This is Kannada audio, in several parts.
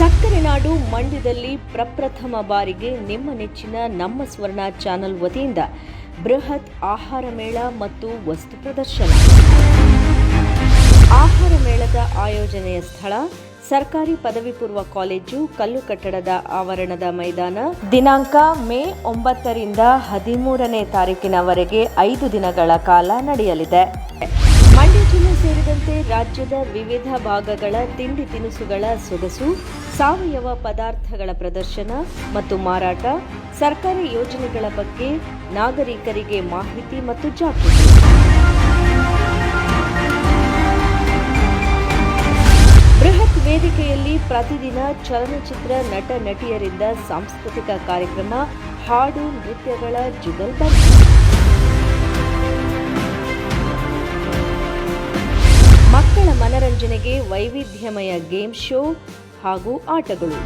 ಸಕ್ಕರೆ ನಾಡು ಮಂಡ್ಯದಲ್ಲಿ ಪ್ರಪ್ರಥಮ ಬಾರಿಗೆ ನಿಮ್ಮ ನೆಚ್ಚಿನ ನಮ್ಮ ಸ್ವರ್ಣ ಚಾನೆಲ್ ವತಿಯಿಂದ ಬೃಹತ್ ಆಹಾರ ಮೇಳ ಮತ್ತು ವಸ್ತು ಪ್ರದರ್ಶನ. ಆಹಾರ ಮೇಳದ ಆಯೋಜನೆಯ ಸ್ಥಳ, ಸರ್ಕಾರಿ ಪದವಿ ಪೂರ್ವ ಕಾಲೇಜು, ಕಲ್ಲು ಕಟ್ಟಡದ ಆವರಣದ ಮೈದಾನ. ದಿನಾಂಕ ಮೇ ಒಂಬತ್ತರಿಂದ ಹದಿಮೂರನೇ ತಾರೀಕಿನವರೆಗೆ ಐದು ದಿನಗಳ ಕಾಲ ನಡೆಯಲಿದೆ. ಜಿಲ್ಲೆ ಸೇರಿದಂತೆ ರಾಜ್ಯದ ವಿವಿಧ ಭಾಗಗಳ ತಿಂಡಿ ತಿನಿಸುಗಳ ಸೊಗಸು, ಸಾವಯವ ಪದಾರ್ಥಗಳ ಪ್ರದರ್ಶನ ಮತ್ತು ಮಾರಾಟ, ಸರ್ಕಾರಿ ಯೋಜನೆಗಳ ಬಗ್ಗೆ ನಾಗರಿಕರಿಗೆ ಮಾಹಿತಿ ಮತ್ತು ಜಾಗೃತಿ. ಬೃಹತ್ ವೇದಿಕೆಯಲ್ಲಿ ಪ್ರತಿದಿನ ಚಲನಚಿತ್ರ ನಟ ನಟಿಯರಿಂದ ಸಾಂಸ್ಕೃತಿಕ ಕಾರ್ಯಕ್ರಮ, ಹಾಡು, ನೃತ್ಯಗಳ ಜುಗಲ್ಬಂದಿ ಮಕ್ಕಳ ಮನರಂಜನೆಗೆ ವೈವಿಧ್ಯಮಯ ಗೇಮ್ ಶೋ ಹಾಗೂ ಆಟಗಳು.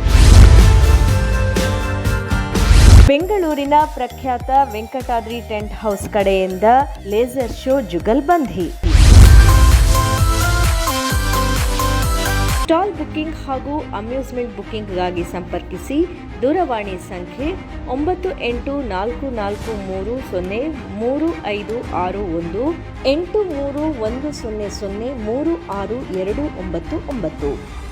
ಬೆಂಗಳೂರಿನ ಪ್ರಖ್ಯಾತ ವೆಂಕಟಾದ್ರಿ ಟೆಂಟ್ ಹೌಸ್ ಕಡೆಯಿಂದ laser show jugalbandi stall booking ಹಾಗೂ ಅಮ್ಯೂಸ್ಮೆಂಟ್ ಬುಕ್ಕಿಂಗ್ಗಾಗಿ ಸಂಪರ್ಕಿಸಿ ದೂರವಾಣಿ ಸಂಖ್ಯೆ ಒಂಬತ್ತು ಎಂಟು ನಾಲ್ಕು ನಾಲ್ಕು ಮೂರು ಸೊನ್ನೆ ಮೂರು ಐದು ಆರು ಒಂದು, ಎಂಟು ಮೂರು ಒಂದು ಸೊನ್ನೆ ಸೊನ್ನೆ ಮೂರು ಆರು ಎರಡು ಒಂಬತ್ತು ಒಂಬತ್ತು.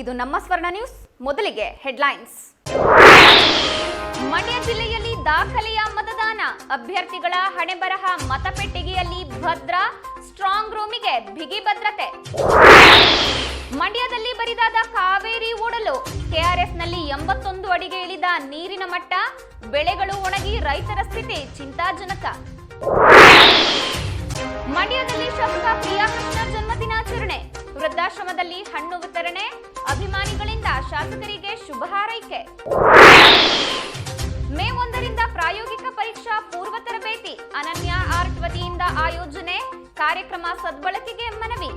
ಇದು ನಮ್ಮ ಸ್ವರ್ಣ ನ್ಯೂಸ್. ಮೊದಲಿಗೆ ಹೆಡ್ಲೈನ್ಸ್. ಮಂಡ್ಯ ಜಿಲ್ಲೆಯಲ್ಲಿ ದಾಖಲೆಯ ಮತದಾನ. ಅಭ್ಯರ್ಥಿಗಳ ಹಣೆಬರಹ ಮತಪೆಟ್ಟಿಗೆಯಲ್ಲಿ ಭದ್ರ, ಸ್ಟ್ರಾಂಗ್ ರೂಮಿಗೆ ಬಿಗಿ ಭದ್ರತೆ. ಮಂಡ್ಯದಲ್ಲಿ ಬರಿದಾದ ಕಾವೇರಿ ಓಡಲು. ಕೆಆರ್ಎಸ್ನಲ್ಲಿ ಎಂಬತ್ತೊಂದು ಅಡಿಗೆ ಇಳಿದ ನೀರಿನ ಮಟ್ಟ. ಬೆಳೆಗಳು ಒಣಗಿ ರೈತರ ಸ್ಥಿತಿ ಚಿಂತಾಜನಕ. ಮಂಡ್ಯದಲ್ಲಿ ಶಾಸಕ ಪ್ರಿಯಾಕೃಷ್ಣ ಜನ್ಮದಿನಾಚರಣೆ. ವೃದ್ಧಾಶ್ರಮದಲ್ಲಿ ಹಣ್ಣು ವಿತರಣೆ. ಅಭಿಮಾನಿಗಳಿಂದ ಶಾಸಕರಿಗೆ ಶುಭ ಹಾರೈಕೆ. ಮೇ ಒಂದರಿಂದ ಪ್ರಾಯೋಗಿಕ ಪರೀಕ್ಷಾ ಪೂರ್ವ ತರಬೇತಿ, ಅನನ್ಯ ಆರ್ಟ್ ವತಿಯಿಂದ ಆಯೋಜನೆ, ಕಾರ್ಯಕ್ರಮ ಸದ್ಬಳಕೆಗೆ ಮನವಿ.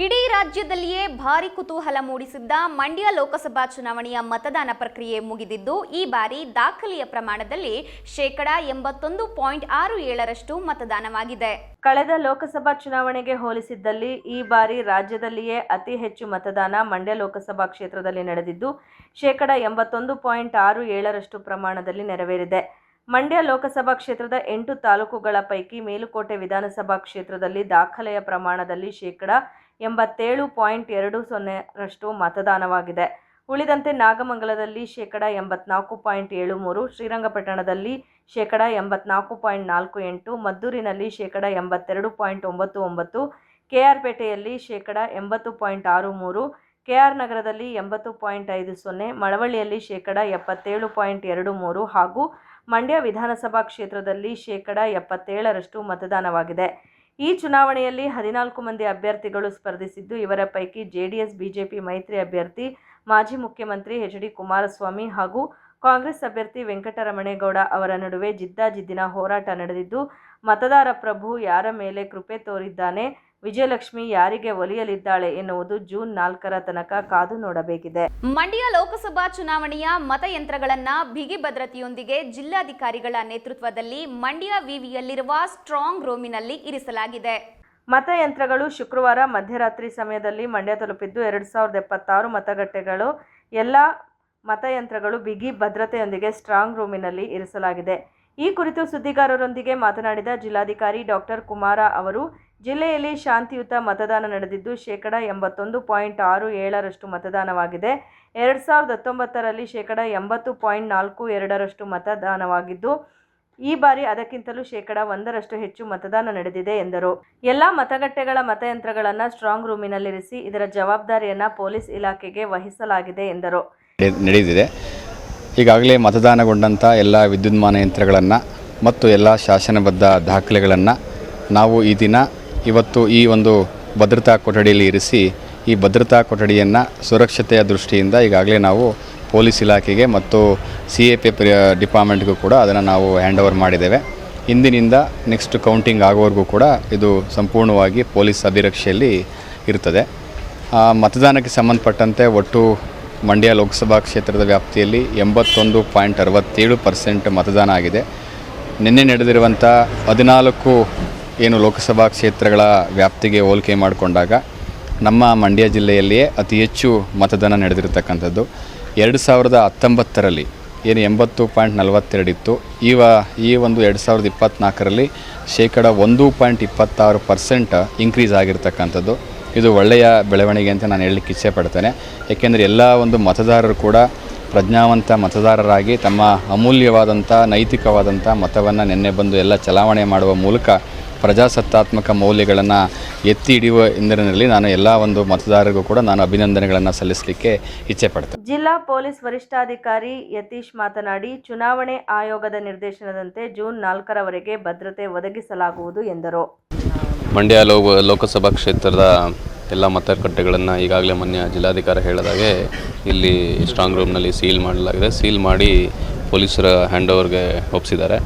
ಇಡೀ ರಾಜ್ಯದಲ್ಲಿಯೇ ಭಾರಿ ಕುತೂಹಲ ಮೂಡಿಸಿದ್ದ ಮಂಡ್ಯ ಲೋಕಸಭಾ ಚುನಾವಣೆಯ ಮತದಾನ ಪ್ರಕ್ರಿಯೆ ಮುಗಿದಿದ್ದು, ಈ ಬಾರಿ ದಾಖಲೆಯ ಪ್ರಮಾಣದಲ್ಲಿ ಶೇಕಡ ಎಂಬತ್ತೊಂದು ಪಾಯಿಂಟ್ ಆರು ಏಳರಷ್ಟು ಮತದಾನವಾಗಿದೆ. ಕಳೆದ ಲೋಕಸಭಾ ಚುನಾವಣೆಗೆ ಹೋಲಿಸಿದ್ದಲ್ಲಿ ಈ ಬಾರಿ ರಾಜ್ಯದಲ್ಲಿಯೇ ಅತಿ ಹೆಚ್ಚು ಮತದಾನ ಮಂಡ್ಯ ಲೋಕಸಭಾ ಕ್ಷೇತ್ರದಲ್ಲಿ ನಡೆದಿದ್ದು, ಶೇಕಡ ಎಂಬತ್ತೊಂದು ಪಾಯಿಂಟ್ ಆರು ಏಳರಷ್ಟು ಪ್ರಮಾಣದಲ್ಲಿ ನೆರವೇರಿದೆ. ಮಂಡ್ಯ ಲೋಕಸಭಾ ಕ್ಷೇತ್ರದ ಎಂಟು ತಾಲೂಕುಗಳ ಪೈಕಿ ಮೇಲುಕೋಟೆ ವಿಧಾನಸಭಾ ಕ್ಷೇತ್ರದಲ್ಲಿ ದಾಖಲೆಯ ಪ್ರಮಾಣದಲ್ಲಿ ಶೇಕಡ ಎಂಬತ್ತೇಳು ಪಾಯಿಂಟ್ ಎರಡು ಸೊನ್ನೆರಷ್ಟು ಮತದಾನವಾಗಿದೆ. ಉಳಿದಂತೆ ನಾಗಮಂಗಲದಲ್ಲಿ ಶೇಕಡ ಎಂಬತ್ನಾಲ್ಕು ಪಾಯಿಂಟ್ ಏಳು ಮೂರು, ಶ್ರೀರಂಗಪಟ್ಟಣದಲ್ಲಿ ಶೇಕಡ ಎಂಬತ್ನಾಲ್ಕು ಪಾಯಿಂಟ್ ನಾಲ್ಕು ಎಂಟು, ಮದ್ದೂರಿನಲ್ಲಿ ಶೇಕಡ ಎಂಬತ್ತೆರಡು ಪಾಯಿಂಟ್ ಒಂಬತ್ತು ಒಂಬತ್ತು ಕೆ ಆರ್ ಪೇಟೆಯಲ್ಲಿ ಶೇಕಡ ಎಂಬತ್ತು ಪಾಯಿಂಟ್ ಆರು ಮೂರು ಕೆ ಆರ್ ನಗರದಲ್ಲಿ ಎಂಬತ್ತು ಪಾಯಿಂಟ್ ಐದು ಸೊನ್ನೆ, ಮಳವಳ್ಳಿಯಲ್ಲಿ ಶೇಕಡ ಎಪ್ಪತ್ತೇಳು ಪಾಯಿಂಟ್ ಎರಡು ಮೂರು ಹಾಗೂ ಮಂಡ್ಯ ವಿಧಾನಸಭಾ ಕ್ಷೇತ್ರದಲ್ಲಿ ಶೇಕಡ ಎಪ್ಪತ್ತೇಳರಷ್ಟು ಮತದಾನವಾಗಿದೆ. ಈ ಚುನಾವಣೆಯಲ್ಲಿ ಹದಿನಾಲ್ಕು ಮಂದಿ ಅಭ್ಯರ್ಥಿಗಳು ಸ್ಪರ್ಧಿಸಿದ್ದು, ಇವರ ಪೈಕಿ ಜೆಡಿಎಸ್, ಬಿಜೆಪಿ ಮೈತ್ರಿ ಅಭ್ಯರ್ಥಿ, ಮಾಜಿ ಮುಖ್ಯಮಂತ್ರಿ ಎಚ್ ಡಿ ಕುಮಾರಸ್ವಾಮಿ ಹಾಗೂ ಕಾಂಗ್ರೆಸ್ ಅಭ್ಯರ್ಥಿ ವೆಂಕಟರಮಣೇಗೌಡ ಅವರ ನಡುವೆ ಜಿದ್ದಾಜಿದ್ದಿನ ಹೋರಾಟ ನಡೆದಿದ್ದು, ಮತದಾರ ಪ್ರಭು ಯಾರ ಮೇಲೆ ಕೃಪೆ ತೋರಿದ್ದಾನೆ ವಿಜಯಲಕ್ಷ್ಮಿ ಯಾರಿಗೆ ಒಲಿಯಲಿದ್ದಾಳೆ ಎನ್ನುವುದು ಜೂನ್ ನಾಲ್ಕರ ತನಕ ಕಾದು ನೋಡಬೇಕಿದೆ. ಮಂಡ್ಯ ಲೋಕಸಭಾ ಚುನಾವಣೆಯ ಮತಯಂತ್ರಗಳನ್ನ ಬಿಗಿ ಭದ್ರತೆಯೊಂದಿಗೆ ಜಿಲ್ಲಾಧಿಕಾರಿಗಳ ನೇತೃತ್ವದಲ್ಲಿ ಮಂಡ್ಯ ವಿವಿಯಲ್ಲಿರುವ ಸ್ಟ್ರಾಂಗ್ ರೂಮಿನಲ್ಲಿ ಇರಿಸಲಾಗಿದೆ. ಮತಯಂತ್ರಗಳು ಶುಕ್ರವಾರ ಮಧ್ಯರಾತ್ರಿ ಸಮಯದಲ್ಲಿ ಮಂಡ್ಯ ತಲುಪಿದ್ದು ಎರಡು ಸಾವಿರದ ಎಪ್ಪತ್ತಾರು ಮತಗಟ್ಟೆಗಳು ಎಲ್ಲ ಮತಯಂತ್ರಗಳು ಬಿಗಿ ಭದ್ರತೆಯೊಂದಿಗೆ ಸ್ಟ್ರಾಂಗ್ ರೂಮಿನಲ್ಲಿ ಇರಿಸಲಾಗಿದೆ. ಈ ಕುರಿತು ಸುದ್ದಿಗಾರರೊಂದಿಗೆ ಮಾತನಾಡಿದ ಜಿಲ್ಲಾಧಿಕಾರಿ ಡಾಕ್ಟರ್ ಕುಮಾರ ಅವರು ಜಿಲ್ಲೆಯಲ್ಲಿ ಶಾಂತಿಯುತ ಮತದಾನ ನಡೆದಿದ್ದು ಶೇಕಡ ಎಂಬತ್ತೊಂದು ಪಾಯಿಂಟ್ ಆರು ಏಳರಷ್ಟು ಮತದಾನವಾಗಿದೆ. ಎರಡು ಸಾವಿರದ ಹತ್ತೊಂಬತ್ತರಲ್ಲಿ ಶೇಕಡ ಎಂಬತ್ತು ಪಾಯಿಂಟ್ ನಾಲ್ಕು ಎರಡರಷ್ಟು ಮತದಾನವಾಗಿದ್ದು, ಈ ಬಾರಿ ಅದಕ್ಕಿಂತಲೂ ಶೇಕಡ ಒಂದರಷ್ಟು ಹೆಚ್ಚು ಮತದಾನ ನಡೆದಿದೆ ಎಂದರು. ಎಲ್ಲ ಮತಗಟ್ಟೆಗಳ ಮತಯಂತ್ರಗಳನ್ನು ಸ್ಟ್ರಾಂಗ್ ರೂಮಿನಲ್ಲಿರಿಸಿ ಇದರ ಜವಾಬ್ದಾರಿಯನ್ನು ಪೊಲೀಸ್ ಇಲಾಖೆಗೆ ವಹಿಸಲಾಗಿದೆ ಎಂದರು. ನಡೆದಿದೆ. ಈಗಾಗಲೇ ಮತದಾನಗೊಂಡಂಥ ಎಲ್ಲ ವಿದ್ಯುನ್ಮಾನ ಯಂತ್ರಗಳನ್ನು ಮತ್ತು ಎಲ್ಲ ಶಾಸನಬದ್ಧ ದಾಖಲೆಗಳನ್ನು ನಾವು ಈ ದಿನ ಇವತ್ತು ಈ ಒಂದು ಭದ್ರತಾ ಕೊಠಡಿಯಲ್ಲಿ ಇರಿಸಿ ಈ ಭದ್ರತಾ ಕೊಠಡಿಯನ್ನು ಸುರಕ್ಷತೆಯ ದೃಷ್ಟಿಯಿಂದ ಈಗಾಗಲೇ ನಾವು ಪೊಲೀಸ್ ಇಲಾಖೆಗೆ ಮತ್ತು ಸಿ ಎ ಪಿ ಡಿಪಾರ್ಟ್ಮೆಂಟ್ಗೂ ಕೂಡ ಅದನ್ನು ನಾವು ಹ್ಯಾಂಡ್ ಓವರ್ ಮಾಡಿದ್ದೇವೆ. ಇಂದಿನಿಂದ ನೆಕ್ಸ್ಟ್ ಕೌಂಟಿಂಗ್ ಆಗೋವರೆಗೂ ಕೂಡ ಇದು ಸಂಪೂರ್ಣವಾಗಿ ಪೊಲೀಸ್ ಅಭಿರಕ್ಷೆಯಲ್ಲಿ ಇರ್ತದೆ. ಮತದಾನಕ್ಕೆ ಸಂಬಂಧಪಟ್ಟಂತೆ ಒಟ್ಟು ಮಂಡ್ಯ ಲೋಕಸಭಾ ಕ್ಷೇತ್ರದ ವ್ಯಾಪ್ತಿಯಲ್ಲಿ ಎಂಬತ್ತೊಂದು ಪಾಯಿಂಟ್ ಅರವತ್ತೇಳು ಪರ್ಸೆಂಟ್ ಮತದಾನ ಆಗಿದೆ. ನಿನ್ನೆ ನಡೆದಿರುವಂಥ ಹದಿನಾಲ್ಕು ಏನು ಲೋಕಸಭಾ ಕ್ಷೇತ್ರಗಳ ವ್ಯಾಪ್ತಿಗೆ ಹೋಲಿಕೆ ಮಾಡಿಕೊಂಡಾಗ ನಮ್ಮ ಮಂಡ್ಯ ಜಿಲ್ಲೆಯಲ್ಲಿಯೇ ಅತಿ ಹೆಚ್ಚು ಮತದಾನ ನಡೆದಿರತಕ್ಕಂಥದ್ದು. ಎರಡು ಸಾವಿರದ ಹತ್ತೊಂಬತ್ತರಲ್ಲಿ ಏನು ಎಂಬತ್ತು ಪಾಯಿಂಟ್ ನಲವತ್ತೆರಡಿತ್ತು ಈವ, ಈ ಒಂದು ಎರಡು ಸಾವಿರದ ಇಪ್ಪತ್ತ್ನಾಲ್ಕರಲ್ಲಿ ಶೇಕಡ ಒಂದು ಪಾಯಿಂಟ್ ಇಪ್ಪತ್ತಾರು ಪರ್ಸೆಂಟ್ ಇನ್ಕ್ರೀಸ್ ಆಗಿರ್ತಕ್ಕಂಥದ್ದು. ಇದು ಒಳ್ಳೆಯ ಬೆಳವಣಿಗೆ ಅಂತ ನಾನು ಹೇಳಲಿಕ್ಕೆ ಇಚ್ಛೆ ಪಡ್ತೇನೆ. ಏಕೆಂದರೆ ಎಲ್ಲ ಒಂದು ಮತದಾರರು ಕೂಡ ಪ್ರಜ್ಞಾವಂತ ಮತದಾರರಾಗಿ ತಮ್ಮ ಅಮೂಲ್ಯವಾದಂಥ, ನೈತಿಕವಾದಂಥ ಮತವನ್ನು ನಿನ್ನೆ ಬಂದು ಎಲ್ಲ ಚಲಾವಣೆ ಮಾಡುವ ಮೂಲಕ ಪ್ರಜಾಸತ್ತಾತ್ಮಕ ಮೌಲ್ಯಗಳನ್ನು ಎತ್ತಿ ಹಿಡಿಯುವ ಇಂದಿನಲ್ಲಿ ನಾನು ಎಲ್ಲ ಒಂದು ಮತದಾರರಿಗೂ ಕೂಡ ನಾನು ಅಭಿನಂದನೆಗಳನ್ನು ಸಲ್ಲಿಸಲಿಕ್ಕೆ ಇಚ್ಛೆ ಪಡ್ತೇನೆ. ಜಿಲ್ಲಾ ಪೊಲೀಸ್ ವರಿಷ್ಠಾಧಿಕಾರಿ ಯತೀಶ್ ಮಾತನಾಡಿ ಚುನಾವಣೆ ಆಯೋಗದ ನಿರ್ದೇಶನದಂತೆ ಜೂನ್ ನಾಲ್ಕರವರೆಗೆ ಭದ್ರತೆ ಒದಗಿಸಲಾಗುವುದು ಎಂದರು. ಮಂಡ್ಯ ಲೋ ಲೋಕಸಭಾ ಕ್ಷೇತ್ರದ ಎಲ್ಲ ಮತಗಟ್ಟೆಗಳನ್ನು ಈಗಾಗಲೇ ಮೊನ್ನೆ ಜಿಲ್ಲಾಧಿಕಾರಿ ಹೇಳಿದಾಗೆ ಇಲ್ಲಿ ಸ್ಟ್ರಾಂಗ್ ರೂಮ್ನಲ್ಲಿ ಸೀಲ್ ಮಾಡಲಾಗಿದೆ. ಸೀಲ್ ಮಾಡಿ ಪೊಲೀಸರ ಹ್ಯಾಂಡ್ ಓವರ್ಗೆ ಒಪ್ಪಿಸಿದ್ದಾರೆ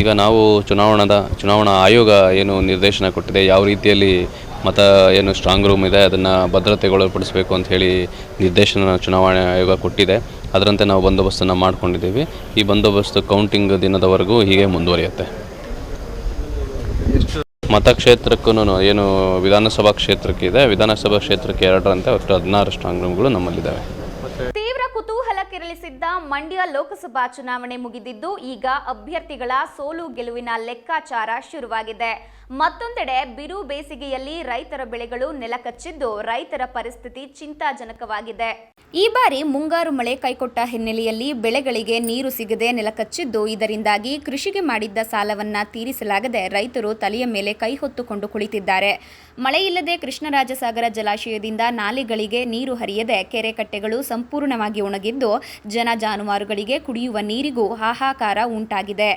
ಈಗ ನಾವು ಚುನಾವಣಾದ, ಚುನಾವಣಾ ಆಯೋಗ ಏನು ನಿರ್ದೇಶನ ಕೊಟ್ಟಿದೆ, ಯಾವ ರೀತಿಯಲ್ಲಿ ಮತ ಏನು ಸ್ಟ್ರಾಂಗ್ ರೂಮ್ ಇದೆ, ಅದನ್ನು ಭದ್ರತೆಗೊಳಪಡಿಸಬೇಕು ಅಂತ ಹೇಳಿ ನಿರ್ದೇಶನ ಚುನಾವಣಾ ಆಯೋಗ ಕೊಟ್ಟಿದೆ. ಅದರಂತೆ ನಾವು ಬಂದೋಬಸ್ತನ್ನು ಮಾಡಿಕೊಂಡಿದ್ದೀವಿ. ಈ ಬಂದೋಬಸ್ತು ಕೌಂಟಿಂಗ್ ದಿನದವರೆಗೂ ಹೀಗೆ ಮುಂದುವರಿಯುತ್ತೆ. ಮತಕ್ಷೇತ್ರಕ್ಕೂ ಏನು ವಿಧಾನಸಭಾ ಕ್ಷೇತ್ರಕ್ಕೆ ಇದೆ ವಿಧಾನಸಭಾ ಕ್ಷೇತ್ರಕ್ಕೆ ಎರಡರಂತೆ ಒಟ್ಟು ಹದಿನಾರು ಸ್ಟ್ರಾಂಗ್ ರೂಮ್ಗಳು ನಮ್ಮಲ್ಲಿದ್ದಾವೆ. ಕುತೂಹಲ ಕೆರಳಿಸಿದ್ದ ಮಂಡ್ಯ ಲೋಕಸಭಾ ಚುನಾವಣೆ ಮುಗಿದಿದ್ದು, ಈಗ ಅಭ್ಯರ್ಥಿಗಳ ಸೋಲು ಗೆಲುವಿನ ಲೆಕ್ಕಾಚಾರ ಶುರುವಾಗಿದೆ. ಮತ್ತೊಂದೆಡೆ ಬಿರು ಬೇಸಿಗೆಯಲ್ಲಿ ರೈತರ ಬೆಳೆಗಳು ನೆಲಕಚ್ಚಿದ್ದು, ರೈತರ ಪರಿಸ್ಥಿತಿ ಚಿಂತಾಜನಕವಾಗಿದೆ. ಈ ಬಾರಿ ಮುಂಗಾರು ಮಳೆ ಕೈಕೊಟ್ಟ ಹಿನ್ನೆಲೆಯಲ್ಲಿ ಬೆಳೆಗಳಿಗೆ ನೀರು ಸಿಗದೆ ನೆಲಕಚ್ಚಿದ್ದು. ಇದರಿಂದಾಗಿ ಕೃಷಿಗೆ ಮಾಡಿದ್ದ ಸಾಲವನ್ನ ತೀರಿಸಲಾಗದೆ ರೈತರು ತಲೆಯ ಮೇಲೆ ಕೈ ಹೊತ್ತುಕೊಂಡು ಕುಳಿತಿದ್ದಾರೆ. ಮಳೆಯಿಲ್ಲದೆ ಕೃಷ್ಣರಾಜಸಾಗರ ಜಲಾಶಯದಿಂದ ನಾಲೆಗಳಿಗೆ ನೀರು ಹರಿಯದೆ ಕೆರೆ ಕಟ್ಟೆಗಳು ಸಂಪೂರ್ಣವಾಗಿ ಒಣಗಿದ್ದು, ಜನ ಜಾನುವಾರುಗಳಿಗೆ ಕುಡಿಯುವ ನೀರಿಗೂ ಹಾಹಾಕಾರ ಉಂಟಾಗಿದೆ.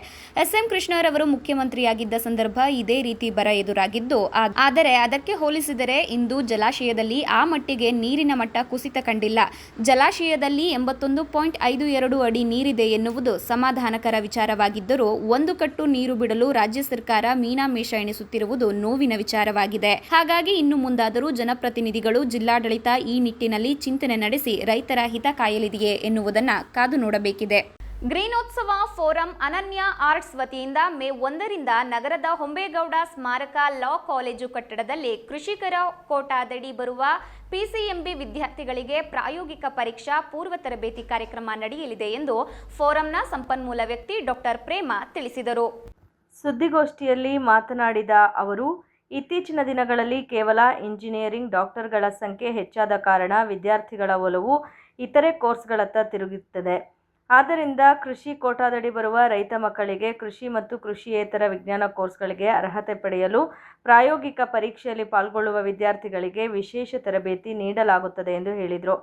ಎಸ್ಎಂ ಕೃಷ್ಣರವರು ಮುಖ್ಯಮಂತ್ರಿಯಾಗಿದ್ದ ಸಂದರ್ಭ ಇದೇ ರೀತಿ ಬರ ಎದುರಾಗಿದ್ದು ಆದರೆ ಅದಕ್ಕೆ ಹೋಲಿಸಿದರೆ ಇಂದು ಜಲಾಶಯದಲ್ಲಿ ಆ ಮಟ್ಟಿಗೆ ನೀರಿನ ಮಟ್ಟ ಕುಸಿತ ಕಂಡಿಲ್ಲ. ಜಲಾಶಯದಲ್ಲಿ ಎಂಬತ್ತೊಂದು ಪಾಯಿಂಟ್ ಐದು ಎರಡು ಅಡಿ ನೀರಿದೆ ಎನ್ನುವುದು ಸಮಾಧಾನಕರ ವಿಚಾರವಾಗಿದ್ದರೂ ಒಂದು ಕಟ್ಟು ನೀರು ಬಿಡಲು ರಾಜ್ಯ ಸರ್ಕಾರ ಮೀನಾಮೇಷ ಎಣಿಸುತ್ತಿರುವುದು ನೋವಿನ ವಿಚಾರವಾಗಿದೆ. ಹಾಗಾಗಿ ಇನ್ನು ಮುಂದಾದರೂ ಜನಪ್ರತಿನಿಧಿಗಳು ಜಿಲ್ಲಾಡಳಿತ ಈ ನಿಟ್ಟಿನಲ್ಲಿ ಚಿಂತನೆ ನಡೆಸಿ ರೈತರ ಹಿತ ಕಾಯಲಿದೆಯೇ ಎನ್ನುವುದನ್ನು ಕಾದು ನೋಡಬೇಕಿದೆ. ಗ್ರೀನೋತ್ಸವ ಫೋರಂ ಅನನ್ಯ ಆರ್ಟ್ಸ್ ವತಿಯಿಂದ ಮೇ ಒಂದರಿಂದ ನಗರದ ಹೊಂಬೇಗೌಡ ಸ್ಮಾರಕ ಲಾ ಕಾಲೇಜು ಕಟ್ಟಡದಲ್ಲಿ ಕೃಷಿಕರ ಕೋಟಾದಡಿ ಬರುವ ಪಿಸಿಎಂಬಿ ವಿದ್ಯಾರ್ಥಿಗಳಿಗೆ ಪ್ರಾಯೋಗಿಕ ಪರೀಕ್ಷಾ ಪೂರ್ವ ತರಬೇತಿ ಕಾರ್ಯಕ್ರಮ ನಡೆಯಲಿದೆ ಎಂದು ಫೋರಂನ ಸಂಪನ್ಮೂಲ ವ್ಯಕ್ತಿ ಡಾಕ್ಟರ್ ಪ್ರೇಮ ತಿಳಿಸಿದರು. ಸುದ್ದಿಗೋಷ್ಠಿಯಲ್ಲಿ ಮಾತನಾಡಿದ ಅವರು, ಇತ್ತೀಚಿನ ದಿನಗಳಲ್ಲಿ ಕೇವಲ ಇಂಜಿನಿಯರಿಂಗ್ ಡಾಕ್ಟರ್ಗಳ ಸಂಖ್ಯೆ ಹೆಚ್ಚಾದ ಕಾರಣ ವಿದ್ಯಾರ್ಥಿಗಳ ಒಲವು ಇತರೆ ಕೋರ್ಸ್ಗಳತ್ತ ತಿರುಗುತ್ತದೆ. ಆದ್ದರಿಂದ ಕೃಷಿ ಕೋಟಾದಡಿ ಬರುವ ರೈತ ಮಕ್ಕಳಿಗೆ ಕೃಷಿ ಮತ್ತು ಕೃಷಿಯೇತರ ವಿಜ್ಞಾನ ಕೋರ್ಸ್ಗಳಿಗೆ ಅರ್ಹತೆ ಪಡೆಯಲು ಪ್ರಾಯೋಗಿಕ ಪರೀಕ್ಷೆಯಲ್ಲಿ ಪಾಲ್ಗೊಳ್ಳುವ ವಿದ್ಯಾರ್ಥಿಗಳಿಗೆ ವಿಶೇಷ ತರಬೇತಿ ನೀಡಲಾಗುತ್ತದೆ ಎಂದು ಹೇಳಿದರು.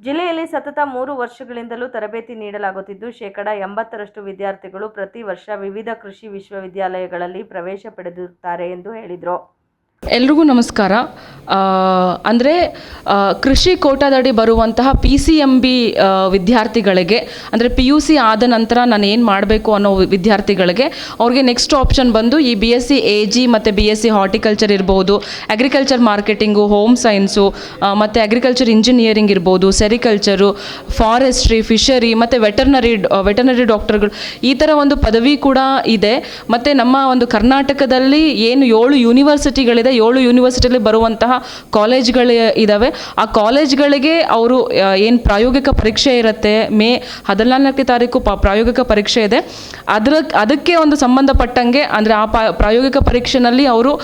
ಜಿಲ್ಲೆಯಲ್ಲಿ ಸತತ ಮೂರು ವರ್ಷಗಳಿಂದಲೂ ತರಬೇತಿ ನೀಡಲಾಗುತ್ತಿದ್ದು, ಶೇಕಡ ಎಂಬತ್ತರಷ್ಟು ವಿದ್ಯಾರ್ಥಿಗಳು ಪ್ರತಿ ವರ್ಷ ವಿವಿಧ ಕೃಷಿ ವಿಶ್ವವಿದ್ಯಾಲಯಗಳಲ್ಲಿ ಪ್ರವೇಶ ಪಡೆದಿರುತ್ತಾರೆ ಎಂದು ಹೇಳಿದರು. ಎಲ್ರಿಗೂ ನಮಸ್ಕಾರ. ಅಂದರೆ ಕೃಷಿ ಕೋಟಾದಡಿ ಬರುವಂತಹ ಪಿ ಸಿ ಎಂ ಬಿ ವಿದ್ಯಾರ್ಥಿಗಳಿಗೆ, ಅಂದರೆ ಪಿ ಯು ಸಿ ಆದ ನಂತರ ನಾನು ಏನು ಮಾಡಬೇಕು ಅನ್ನೋ ವಿದ್ಯಾರ್ಥಿಗಳಿಗೆ, ಅವ್ರಿಗೆ ನೆಕ್ಸ್ಟ್ ಆಪ್ಷನ್ ಬಂದು ಈ B S C A G ಮತ್ತು ಬಿ ಎಸ್ ಸಿ ಹಾರ್ಟಿಕಲ್ಚರ್ ಇರ್ಬೋದು ಅಗ್ರಿಕಲ್ಚರ್ ಮಾರ್ಕೆಟಿಂಗು ಹೋಮ್ ಸೈನ್ಸು ಮತ್ತು ಅಗ್ರಿಕಲ್ಚರ್ ಇಂಜಿನಿಯರಿಂಗ್ ಇರ್ಬೋದು ಸೆರಿಕಲ್ಚರು ಫಾರೆಸ್ಟ್ರಿ ಫಿಶರಿ ಮತ್ತು ವೆಟರ್ನರಿ ವೆಟರ್ನರಿ ಡಾಕ್ಟರ್ಗಳು ಈ ಥರ ಒಂದು ಪದವಿ ಕೂಡ ಇದೆ. ಮತ್ತು ನಮ್ಮ ಒಂದು ಕರ್ನಾಟಕದಲ್ಲಿ ಏನು ಏಳು ಯೂನಿವರ್ಸಿಟಿಗಳಿದೆ ಏಳು ಯೂನಿವರ್ಸಿಟಿಯಲ್ಲಿ ಬರುವಂತಹ ಕಾಲೇಜ್ಗಳು ಇದ್ದಾವೆ ಆ ಕಾಲೇಜ್ಗಳಿಗೆ ಅವರು ಏನು ಪ್ರಾಯೋಗಿಕ ಪರೀಕ್ಷೆ ಇರುತ್ತೆ, ಮೇ ಹದಿನಾಲ್ಕನೇ ತಾರೀಕು ಪ, ಪ್ರಾಯೋಗಿಕ ಪರೀಕ್ಷೆ ಇದೆ. ಅದರ, ಅದಕ್ಕೆ ಒಂದು ಸಂಬಂಧಪಟ್ಟಂಗೆ, ಅಂದರೆ ಆ ಪ್ರಾಯೋಗಿಕ ಪರೀಕ್ಷೆನಲ್ಲಿ ಅವರು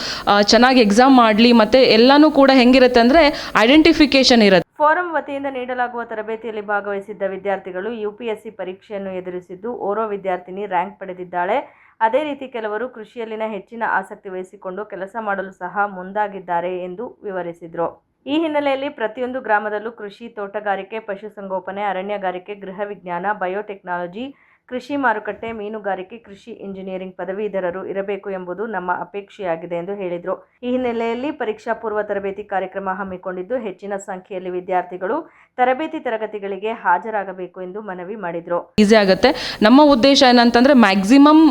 ಚೆನ್ನಾಗಿ ಎಕ್ಸಾಮ್ ಮಾಡಲಿ, ಮತ್ತು ಎಲ್ಲನೂ ಕೂಡ ಹೆಂಗಿರುತ್ತೆ ಅಂದರೆ ಐಡೆಂಟಿಫಿಕೇಷನ್ ಇರುತ್ತೆ. ಫೋರಂ ವತಿಯಿಂದ ನೀಡಲಾಗುವ ತರಬೇತಿಯಲ್ಲಿ ಭಾಗವಹಿಸಿದ್ದ ವಿದ್ಯಾರ್ಥಿಗಳು ಯುಪಿಎಸ್ಸಿ ಪರೀಕ್ಷೆಯನ್ನು ಎದುರಿಸಿದ್ದು, ಓರ್ವ ವಿದ್ಯಾರ್ಥಿನಿ ರ್ಯಾಂಕ್ ಪಡೆದಿದ್ದಾಳೆ. ಅದೇ ರೀತಿ ಕೆಲವರು ಕೃಷಿಯಲ್ಲಿನ ಹೆಚ್ಚಿನ ಆಸಕ್ತಿ ವಹಿಸಿಕೊಂಡು ಕೆಲಸ ಮಾಡಲು ಸಹ ಮುಂದಾಗಿದ್ದಾರೆ ಎಂದು ವಿವರಿಸಿದರು. ಈ ಹಿನ್ನೆಲೆಯಲ್ಲಿ ಪ್ರತಿಯೊಂದು ಗ್ರಾಮದಲ್ಲೂ ಕೃಷಿ ತೋಟಗಾರಿಕೆ, ಪಶುಸಂಗೋಪನೆ, ಅರಣ್ಯಗಾರಿಕೆ, ಗೃಹ ವಿಜ್ಞಾನ, ಬಯೋಟೆಕ್ನಾಲಜಿ ಕೃಷಿ ಮಾರುಕಟ್ಟೆ, ಮೀನುಗಾರಿಕೆ, ಕೃಷಿ ಇಂಜಿನಿಯರಿಂಗ್ ಪದವೀಧರರು ಇರಬೇಕು ಎಂಬುದು ನಮ್ಮ ಅಪೇಕ್ಷೆಯಾಗಿದೆ ಎಂದು ಹೇಳಿದರು. ಈ ಹಿನ್ನೆಲೆಯಲ್ಲಿ ಪರೀಕ್ಷಾ ಪೂರ್ವ ತರಬೇತಿ ಕಾರ್ಯಕ್ರಮ ಹಮ್ಮಿಕೊಂಡಿದ್ದು ಹೆಚ್ಚಿನ ಸಂಖ್ಯೆಯಲ್ಲಿ ವಿದ್ಯಾರ್ಥಿಗಳು ತರಬೇತಿ ತರಗತಿಗಳಿಗೆ ಹಾಜರಾಗಬೇಕು ಎಂದು ಮನವಿ ಮಾಡಿದರು. ಈಸಿ ಆಗುತ್ತೆ. ನಮ್ಮ ಉದ್ದೇಶ ಏನಂತಂದ್ರೆ ಮ್ಯಾಕ್ಸಿಮಮ್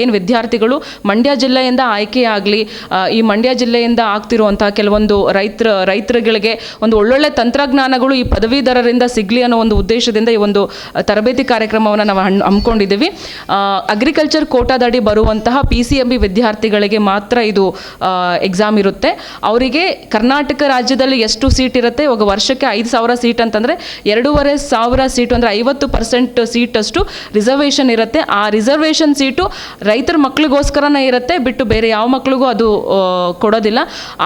ಏನು ವಿದ್ಯಾರ್ಥಿಗಳು ಮಂಡ್ಯ ಜಿಲ್ಲೆಯಿಂದ ಆಯ್ಕೆಯಾಗಲಿ ಈ ಮಂಡ್ಯ ಜಿಲ್ಲೆಯಿಂದ ಆಗ್ತಿರುವಂತಹ ಕೆಲವೊಂದು ರೈತರ, ರೈತರುಗಳಿಗೆ ಒಂದು ಒಳ್ಳೊಳ್ಳೆ ತಂತ್ರಜ್ಞಾನಗಳು ಈ ಪದವೀಧರರಿಂದ ಸಿಗಲಿ ಅನ್ನೋ ಒಂದು ಉದ್ದೇಶದಿಂದ ಈ ಒಂದು ತರಬೇತಿ ಕಾರ್ಯಕ್ರಮವನ್ನು ನಾವು ಹಮ್ಮಿಕೊಂಡಿದ್ದೀವಿ. ಅಗ್ರಿಕಲ್ಚರ್ ಕೋಟಾದಡಿ ಬರುವಂತಹ ಪಿ ಸಿ ಎಂ ಬಿ ವಿದ್ಯಾರ್ಥಿಗಳಿಗೆ ಮಾತ್ರ ಇದು ಎಕ್ಸಾಮ್ ಇರುತ್ತೆ. ಅವರಿಗೆ ಕರ್ನಾಟಕ ರಾಜ್ಯದಲ್ಲಿ ಎಷ್ಟು ಸೀಟ್ ಇರುತ್ತೆ? ಇವಾಗ ವರ್ಷಕ್ಕೆ ಐದು ಸಾವಿರ ಸೀಟ್ ಅಂತಂದರೆ ಎರಡೂವರೆ ಸಾವಿರ ಸೀಟು ಅಂದರೆ ಐವತ್ತು ಪರ್ಸೆಂಟ್ ಸೀಟಷ್ಟು ರಿಸರ್ವೇಷನ್ ಇರುತ್ತೆ. ಆ ರಿಸರ್ವೇಷನ್ ಸೀಟು ರೈತರ ಮಕ್ಳಿಗೋಸ್ಕರನೇ ಇರುತ್ತೆ. ಬಿಟ್ಟು ಬೇರೆ ಯಾವ ಮಕ್ಕಳಿಗೂ ಅದು ಕೊಡೋದಿಲ್ಲ.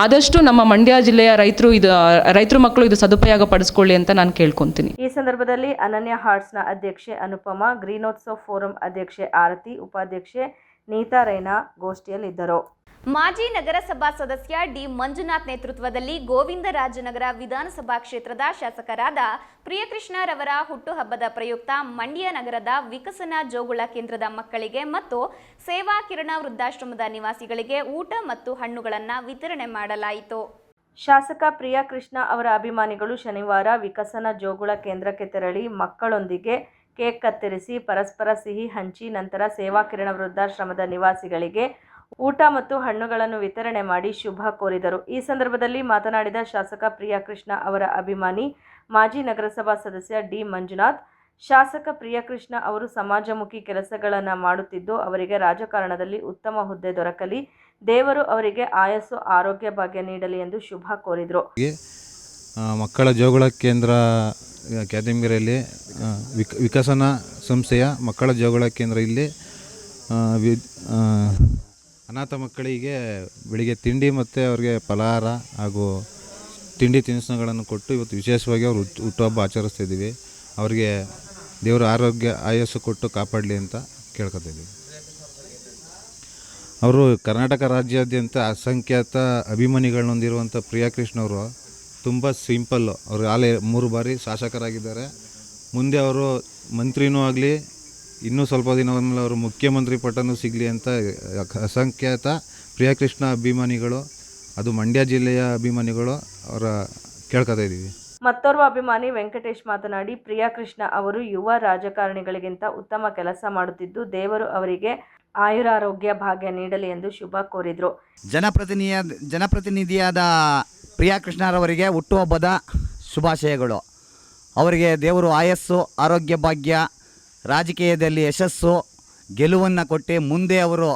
ಆದಷ್ಟು ನಮ್ಮ ಮಂಡ್ಯ ಜಿಲ್ಲೆಯ ರೈತರು ಇದು, ರೈತರ ಮಕ್ಕಳು ಇದು ಸದುಪಯೋಗ ಪಡಿಸ್ಕೊಳ್ಳಿ ಅಂತ ನಾನು ಕೇಳ್ಕೊತೀನಿ. ಈ ಸಂದರ್ಭದಲ್ಲಿ ಅನನ್ಯ ಹಾರ್ಟ್ಸ್ನ ಅಧ್ಯಕ್ಷೆ ಅನುಪಮ ಗ್ರೀನೋತ್ಸವ್ ಫೋರಂ ಅಧ್ಯಕ್ಷೆ ಆರತಿ ಉಪಾಧ್ಯಕ್ಷೆ ನೀತಾ ರೈನಾ ಗೋಷ್ಠಿಯಲ್ಲಿದ್ದರು. ಮಾಜಿ ನಗರಸಭಾ ಸದಸ್ಯ ಡಿ ಮಂಜುನಾಥ್ ನೇತೃತ್ವದಲ್ಲಿ ಗೋವಿಂದರಾಜನಗರ ವಿಧಾನಸಭಾ ಕ್ಷೇತ್ರದ ಶಾಸಕರಾದ ಪ್ರಿಯಕೃಷ್ಣರವರ ಹುಟ್ಟುಹಬ್ಬದ ಪ್ರಯುಕ್ತ ಮಂಡ್ಯ ನಗರದ ವಿಕಸನ ಜೋಗುಳ ಕೇಂದ್ರದ ಮಕ್ಕಳಿಗೆ ಮತ್ತು ಸೇವಾ ಕಿರಣ ವೃದ್ಧಾಶ್ರಮದ ನಿವಾಸಿಗಳಿಗೆ ಊಟ ಮತ್ತು ಹಣ್ಣುಗಳನ್ನು ವಿತರಣೆ ಮಾಡಲಾಯಿತು. ಶಾಸಕ ಪ್ರಿಯಕೃಷ್ಣ ಅವರ ಅಭಿಮಾನಿಗಳು ಶನಿವಾರ ವಿಕಸನ ಜೋಗುಳ ಕೇಂದ್ರಕ್ಕೆ ತೆರಳಿ ಮಕ್ಕಳೊಂದಿಗೆ ಕೇಕ್ ಕತ್ತರಿಸಿ, ಪರಸ್ಪರ ಸಿಹಿ ಹಂಚಿ, ನಂತರ ಸೇವಾ ಕಿರಣ ವೃದ್ಧಾಶ್ರಮದ ನಿವಾಸಿಗಳಿಗೆ ಊಟ ಮತ್ತು ಹಣ್ಣುಗಳನ್ನು ವಿತರಣೆ ಮಾಡಿ ಶುಭ ಕೋರಿದರು. ಈ ಸಂದರ್ಭದಲ್ಲಿ ಮಾತನಾಡಿದ ಶಾಸಕ ಪ್ರಿಯಾಕೃಷ್ಣ ಅವರ ಅಭಿಮಾನಿ, ಮಾಜಿ ನಗರಸಭಾ ಸದಸ್ಯ ಡಿ ಮಂಜುನಾಥ್, ಶಾಸಕ ಪ್ರಿಯಕೃಷ್ಣ ಅವರು ಸಮಾಜಮುಖಿ ಕೆಲಸಗಳನ್ನು ಮಾಡುತ್ತಿದ್ದು, ಅವರಿಗೆ ರಾಜಕಾರಣದಲ್ಲಿ ಉತ್ತಮ ಹುದ್ದೆ ದೊರಕಲಿ, ದೇವರು ಅವರಿಗೆ ಆಯಸ್ಸು, ಆರೋಗ್ಯ ಭಾಗ್ಯ ನೀಡಲಿ ಎಂದು ಶುಭ ಕೋರಿದರು. ಮಕ್ಕಳ ಜೋಗುಳ ಕೇಂದ್ರ ಕ್ಯಾತಂಗಿರಿಯಲ್ಲಿ ಆ, ವಿಕ ವಿಕಸನ ಸಂಸ್ಥೆಯ ಮಕ್ಕಳ ಜೋಗಳ ಕೇಂದ್ರ ಇಲ್ಲಿ ಅನಾಥ ಮಕ್ಕಳಿಗೆ ಬೆಳಿಗ್ಗೆ ತಿಂಡಿ ಮತ್ತು ಅವ್ರಿಗೆ ಫಲಹಾರ ಹಾಗೂ ತಿಂಡಿ ತಿನಿಸುಗಳನ್ನು ಕೊಟ್ಟು ಇವತ್ತು ವಿಶೇಷವಾಗಿ ಅವರು ಹುಟ್ಟು ಹುಟ್ಟುಹಬ್ಬ ಆಚರಿಸ್ತಿದ್ದೀವಿ ಅವರಿಗೆ ದೇವರ ಆರೋಗ್ಯ ಆಯಸ್ಸು ಕೊಟ್ಟು ಕಾಪಾಡಲಿ ಅಂತ ಕೇಳ್ಕೊತಿದ್ದೀವಿ ಅವರು ಕರ್ನಾಟಕ ರಾಜ್ಯಾದ್ಯಂತ ಅಸಂಖ್ಯಾತ ಅಭಿಮಾನಿಗಳನ್ನೊಂದಿರುವಂಥ ಪ್ರಿಯಾ ಪ್ರಿಯಾಕೃಷ್ಣ ಅವರು ತುಂಬ ಸಿಂಪಲ್ಲು ಅವರು ಆಲೇ ಮೂರು ಬಾರಿ ಶಾಸಕರಾಗಿದ್ದಾರೆ. ಮುಂದೆ ಅವರು ಮಂತ್ರಿನೂ ಆಗಲಿ ಇನ್ನೂ ಸ್ವಲ್ಪ ದಿನ ಆದಮೇಲೆ ಅವರು ಮುಖ್ಯಮಂತ್ರಿ ಪಟ್ಟನೂ ಸಿಗಲಿ ಅಂತ ಅಸಂಖ್ಯಾತ ಪ್ರಿಯಕೃಷ್ಣ ಅಭಿಮಾನಿಗಳು ಅದು ಮಂಡ್ಯ ಜಿಲ್ಲೆಯ ಅಭಿಮಾನಿಗಳು ಅವರ ಕೇಳ್ಕೊತಾ ಇದ್ದೀವಿ. ಮತ್ತೋರ್ವ ಅಭಿಮಾನಿ ವೆಂಕಟೇಶ್ ಮಾತನಾಡಿ ಪ್ರಿಯಾಕೃಷ್ಣ ಅವರು ಯುವ ರಾಜಕಾರಣಿಗಳಿಗಿಂತ ಉತ್ತಮ ಕೆಲಸ ಮಾಡುತ್ತಿದ್ದು ದೇವರು ಅವರಿಗೆ ಆಯುರಾರೋಗ್ಯ ಭಾಗ್ಯ ನೀಡಲಿ ಎಂದು ಶುಭ ಕೋರಿದರು. ಜನಪ್ರತಿನಿಧಿಯ ಜನಪ್ರತಿನಿಧಿಯಾದ ಪ್ರಿಯಾ ಕೃಷ್ಣರವರಿಗೆ ಹುಟ್ಟುಹಬ್ಬದ ಶುಭಾಶಯಗಳು. ಅವರಿಗೆ ದೇವರು ಆಯಸ್ಸು ಆರೋಗ್ಯ ಭಾಗ್ಯ ರಾಜಕೀಯದಲ್ಲಿ ಯಶಸ್ಸು ಗೆಲುವನ್ನು ಕೊಟ್ಟು ಮುಂದೆ ಅವರು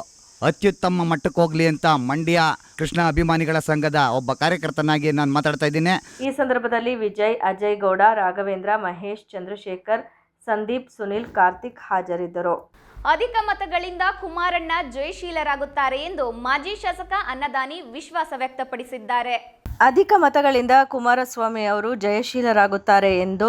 ಅತ್ಯುತ್ತಮ ಮಟ್ಟಕ್ಕೆ ಹೋಗಲಿ ಅಂತ ಮಂಡ್ಯ ಕೃಷ್ಣ ಅಭಿಮಾನಿಗಳ ಸಂಘದ ಒಬ್ಬ ಕಾರ್ಯಕರ್ತನಾಗಿ ನಾನು ಮಾತಾಡ್ತಾ ಇದ್ದೀನಿ. ಈ ಸಂದರ್ಭದಲ್ಲಿ ವಿಜಯ್ ಅಜಯ್ ಗೌಡ ರಾಘವೇಂದ್ರ ಮಹೇಶ್ ಚಂದ್ರಶೇಖರ್ ಸಂದೀಪ್ ಸುನಿಲ್ ಕಾರ್ತಿಕ್ ಹಾಜರಿದ್ದರು. ಅಧಿಕ ಮತಗಳಿಂದ ಕುಮಾರಣ್ಣ ಜಯಶೀಲರಾಗುತ್ತಾರೆ ಎಂದು ಮಾಜಿ ಶಾಸಕ ಅನ್ನದಾನಿ ವಿಶ್ವಾಸ ವ್ಯಕ್ತಪಡಿಸಿದ್ದಾರೆ. ಅಧಿಕ ಮತಗಳಿಂದ ಕುಮಾರಸ್ವಾಮಿ ಅವರು ಜಯಶೀಲರಾಗುತ್ತಾರೆ ಎಂದು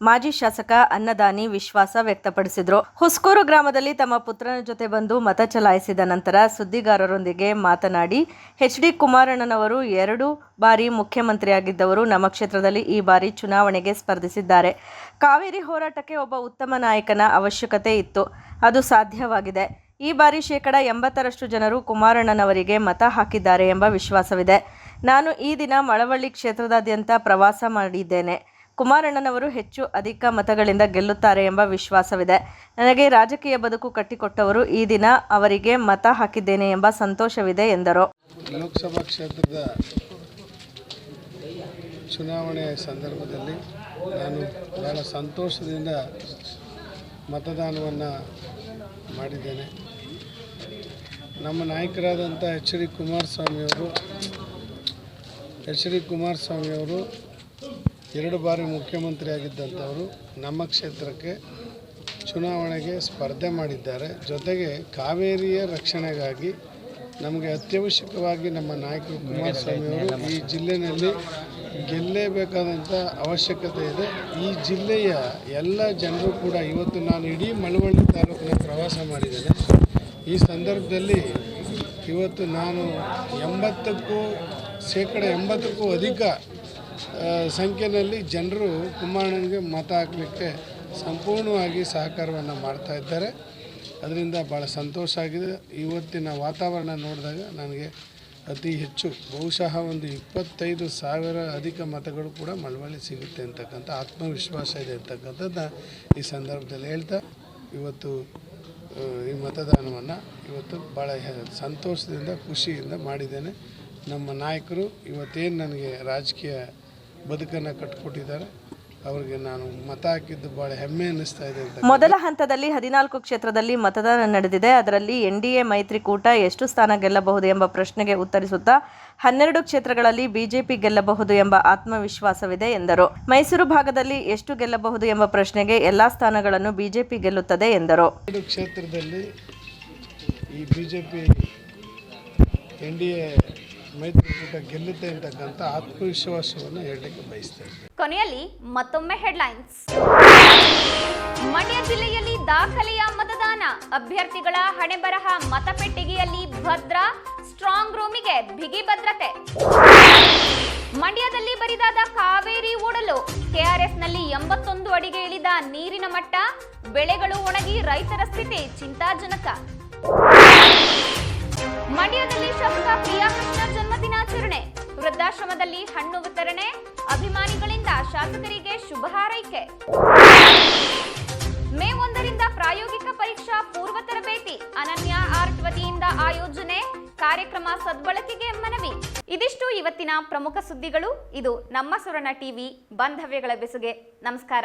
ಮಾಜಿ ಶಾಸಕ ಅನ್ನದಾನಿ ವಿಶ್ವಾಸ ವ್ಯಕ್ತಪಡಿಸಿದರು. ಹುಸ್ಕೂರು ಗ್ರಾಮದಲ್ಲಿ ತಮ್ಮ ಪುತ್ರನ ಜೊತೆ ಬಂದು ಮತ ಚಲಾಯಿಸಿದ ನಂತರ ಸುದ್ದಿಗಾರರೊಂದಿಗೆ ಮಾತನಾಡಿ, ಎಚ್ ಡಿ ಕುಮಾರಣ್ಣನವರು ಎರಡು ಬಾರಿ ಮುಖ್ಯಮಂತ್ರಿಯಾಗಿದ್ದವರು ನಮ್ಮ ಕ್ಷೇತ್ರದಲ್ಲಿ ಈ ಬಾರಿ ಚುನಾವಣೆಗೆ ಸ್ಪರ್ಧಿಸಿದ್ದಾರೆ. ಕಾವೇರಿ ಹೋರಾಟಕ್ಕೆ ಒಬ್ಬ ಉತ್ತಮ ನಾಯಕನ ಅವಶ್ಯಕತೆ ಇತ್ತು. ಅದು ಸಾಧ್ಯವಾಗಿದೆ. ಈ ಬಾರಿ ಶೇಕಡ ಎಂಬತ್ತರಷ್ಟು ಜನರು ಕುಮಾರಣ್ಣನವರಿಗೆ ಮತ ಹಾಕಿದ್ದಾರೆ ಎಂಬ ವಿಶ್ವಾಸವಿದೆ. ನಾನು ಈ ದಿನ ಮಳವಳ್ಳಿ ಕ್ಷೇತ್ರದಾದ್ಯಂತ ಪ್ರವಾಸ ಮಾಡಿದ್ದೇನೆ. ಕುಮಾರಣ್ಣನವರು ಹೆಚ್ಚು ಅಧಿಕ ಮತಗಳಿಂದ ಗೆಲ್ಲುತ್ತಾರೆ ಎಂಬ ವಿಶ್ವಾಸವಿದೆ. ನನಗೆ ರಾಜಕೀಯ ಬದುಕು ಕಟ್ಟಿಕೊಟ್ಟವರು ಈ ದಿನ ಅವರಿಗೆ ಮತ ಹಾಕಿದ್ದೇನೆ ಎಂಬ ಸಂತೋಷವಿದೆ ಎಂದರು. ಲೋಕಸಭಾ ಕ್ಷೇತ್ರದ ಚುನಾವಣೆಯ ಸಂದರ್ಭದಲ್ಲಿ ನಾನು ಬಹಳ ಸಂತೋಷದಿಂದ ಮತದಾನವನ್ನು ಮಾಡಿದ್ದೇನೆ. ನಮ್ಮ ನಾಯಕರಾದಂಥ ಎಚ್ ಡಿ ಕುಮಾರಸ್ವಾಮಿಯವರು ಎಚ್ ಡಿ ಕುಮಾರಸ್ವಾಮಿ ಅವರು ಎರಡು ಬಾರಿ ಮುಖ್ಯಮಂತ್ರಿ ಆಗಿದ್ದಂಥವರು ನಮ್ಮ ಕ್ಷೇತ್ರಕ್ಕೆ ಚುನಾವಣೆಗೆ ಸ್ಪರ್ಧೆ ಮಾಡಿದ್ದಾರೆ. ಜೊತೆಗೆ ಕಾವೇರಿಯ ರಕ್ಷಣೆಗಾಗಿ ನಮಗೆ ಅತ್ಯವಶ್ಯಕವಾಗಿ ನಮ್ಮ ನಾಯಕರು ಕುಮಾರಸ್ವಾಮಿಯವರು ಈ ಜಿಲ್ಲೆಯಲ್ಲಿ ಗೆಲ್ಲೇಬೇಕಾದಂಥ ಅವಶ್ಯಕತೆ ಇದೆ. ಈ ಜಿಲ್ಲೆಯ ಎಲ್ಲ ಜನರು ಕೂಡ ಇವತ್ತು ನಾನು ಇಡೀ ಮಳವಳ್ಳಿ ತಾಲೂಕಿನ ಪ್ರವಾಸ ಮಾಡಿದ್ದೇನೆ. ಈ ಸಂದರ್ಭದಲ್ಲಿ ಇವತ್ತು ನಾನು ಎಂಬತ್ತಕ್ಕೂ ಶೇಕಡ ಎಂಬತ್ತಕ್ಕೂ ಅಧಿಕ ಸಂಖ್ಯೆಯಲ್ಲಿ ಜನರು ಕುಮಾರಣ್ಣನಿಗೆ ಮತ ಹಾಕಲಿಕ್ಕೆ ಸಂಪೂರ್ಣವಾಗಿ ಸಹಕಾರವನ್ನು ಮಾಡ್ತಾ ಇದ್ದಾರೆ. ಅದರಿಂದ ಭಾಳ ಸಂತೋಷ ಆಗಿದೆ. ಇವತ್ತಿನ ವಾತಾವರಣ ನೋಡಿದಾಗ ನನಗೆ ಅತಿ ಹೆಚ್ಚು, ಬಹುಶಃ ಒಂದು ಇಪ್ಪತ್ತೈದು ಸಾವಿರ ಅಧಿಕ ಮತಗಳು ಕೂಡ ಮಳವಳ್ಳಿ ಸಿಗುತ್ತೆ ಅಂತಕ್ಕಂಥ, ಆತ್ಮವಿಶ್ವಾಸ ಇದೆ ಅಂತಕ್ಕಂಥದ್ದು ಈ ಸಂದರ್ಭದಲ್ಲಿ ಹೇಳ್ತಾ, ಇವತ್ತು ಈ ಮತದಾನವನ್ನು ಇವತ್ತು ಭಾಳ ಸಂತೋಷದಿಂದ, ಖುಷಿಯಿಂದ ಮಾಡಿದ್ದೇನೆ. ನಮ್ಮ ನಾಯಕರು ಇವತ್ತೇನು ನನಗೆ ರಾಜಕೀಯ ಬದುಕನ್ನು ಕಟ್ಕೊಟ್ಟಿದ್ದಾರೆ ಅವರಿಗೆ ನಾನು ಮತ ಹಾಕಿದ್ದು ಬಹಳ ಹೆಮ್ಮೆ ಅನ್ನಿಸ್ತಾ ಇದೆ ಅಂತ ಮೊದಲ ಹಂತದಲ್ಲಿ ಹದಿನಾಲ್ಕು ಕ್ಷೇತ್ರದಲ್ಲಿ ಮತದಾನ ನಡೆದಿದೆ. ಅದರಲ್ಲಿ ಎನ್ಡಿಎ ಮೈತ್ರಿಕೂಟ ಎಷ್ಟು ಸ್ಥಾನ ಗೆಲ್ಲಬಹುದು ಎಂಬ ಪ್ರಶ್ನೆಗೆ ಉತ್ತರಿಸುತ್ತಾ ಹನ್ನೆರಡು ಕ್ಷೇತ್ರಗಳಲ್ಲಿ ಬಿಜೆಪಿ ಗೆಲ್ಲಬಹುದು ಎಂಬ ಆತ್ಮವಿಶ್ವಾಸವಿದೆ ಎಂದರು. ಮೈಸೂರು ಭಾಗದಲ್ಲಿ ಎಷ್ಟು ಗೆಲ್ಲಬಹುದು ಎಂಬ ಪ್ರಶ್ನೆಗೆ ಎಲ್ಲಾ ಸ್ಥಾನಗಳನ್ನು ಬಿಜೆಪಿ ಗೆಲ್ಲುತ್ತದೆ ಎಂದರು. ಕ್ಷೇತ್ರದಲ್ಲಿ ಈ ಬಿಜೆಪಿ ಜೆ ಎನ್ ಡಿ ಎ ಮೈತ್ರಿಕೂಟ ಗೆಲ್ಲುತ್ತೆ ಅಂತಕ್ಕಂಥ ಆತ್ಮವಿಶ್ವಾಸವನ್ನು ಹೇಳಲಿಕ್ಕೆ ಬಯಸ್ತೇನೆ ಕೊನೆಯಲ್ಲಿ ಮತ್ತೊಮ್ಮೆ ಹೆಡ್ಲೈನ್ಸ್. ಮಂಡ್ಯ ಜಿಲ್ಲೆಯಲ್ಲಿ ದಾಖಲೆಯ ಮತದಾನ. ಅಭ್ಯರ್ಥಿಗಳ ಹಣೆಬರಹ ಮತಪೆಟ್ಟಿಗೆಯಲ್ಲಿ ಭದ್ರ, ಸ್ಟ್ರಾಂಗ್ ರೂಮಿಗೆ ಬಿಗಿ ಭದ್ರತೆ. ಮಂಡ್ಯದಲ್ಲಿ ಬರಿದಾದ ಕಾವೇರಿ ಓಡಲು ಕೆಆರ್ಎಸ್ನಲ್ಲಿ ಎಂಬತ್ತೊಂದು ಅಡಿಗೆ ಇಳಿದ ನೀರಿನ ಮಟ್ಟ, ಬೆಳೆಗಳು ಒಣಗಿ ರೈತರ ಸ್ಥಿತಿ ಚಿಂತಾಜನಕ. ಮಂಡ್ಯದಲ್ಲಿ ಶಾಸಕ ಪ್ರಿಯಾಕೃಷ್ಣ ಜನ್ಮದಿನಾಚರಣೆ ವೃದ್ಧಾಶ್ರಮದಲ್ಲಿ ಹಣ್ಣು ವಿತರಣೆ. ಅಭಿಮಾನಿಗಳಿಂದ ಶಾಸಕರಿಗೆ ಶುಭ ಹಾರೈಕೆ. ಮೇ ಒಂದರಿಂದ ಪ್ರಾಯೋಗಿಕ ಪರೀಕ್ಷಾ ಪೂರ್ವ ತರಬೇತಿ. ಅನನ್ಯ ಆರ್ಟ್ ವತಿಯಿಂದ ಆಯೋಜನೆ. ಕಾರ್ಯಕ್ರಮ ಸದ್ಬಳಕೆಗೆ ಮನವಿ. ಇದಿಷ್ಟು ಇವತ್ತಿನ ಪ್ರಮುಖ ಸುದ್ದಿಗಳು. ಇದು ನಮ್ಮ ಸುರಣ ಟಿವಿ, ಬಾಂಧವ್ಯಗಳ ಬೆಸುಗೆ. ನಮಸ್ಕಾರ.